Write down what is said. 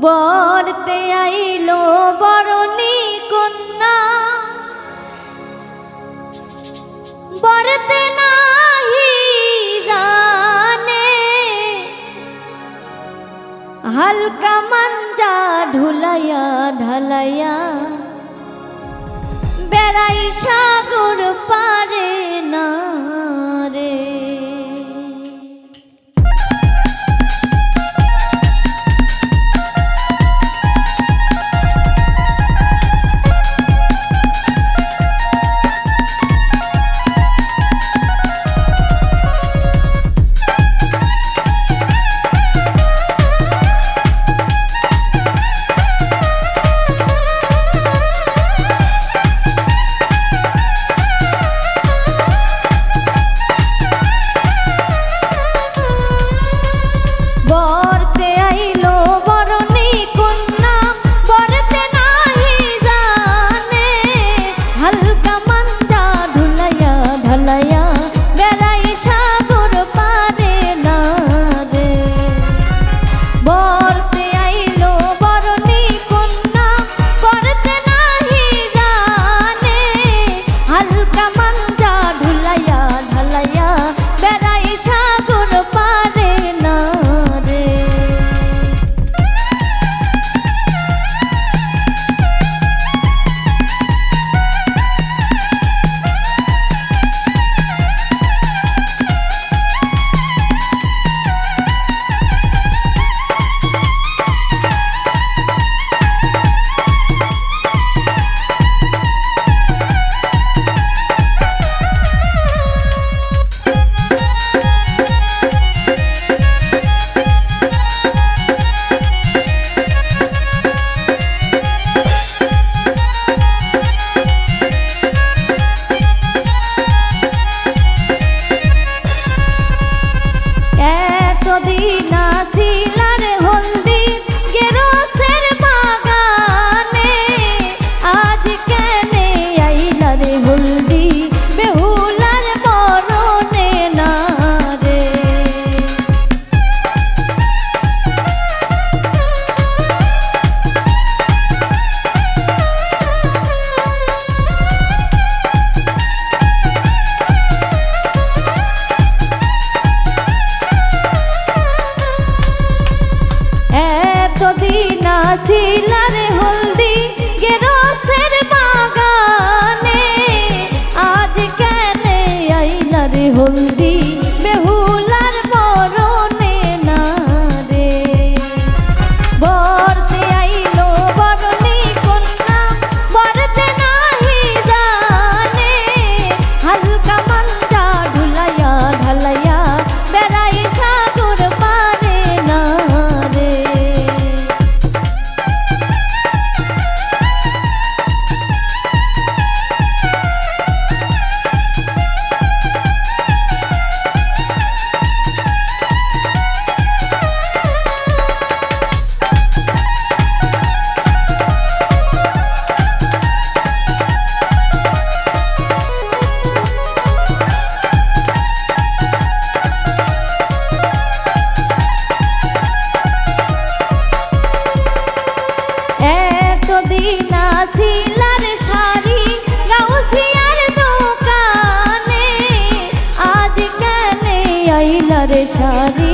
বরতে আইলো বরণী কন্যা। বরতে নাহি জানে হালকা মঞ্জা ঢুলাইয়া ঢালাইয়া বেড়াইশা সারে সারে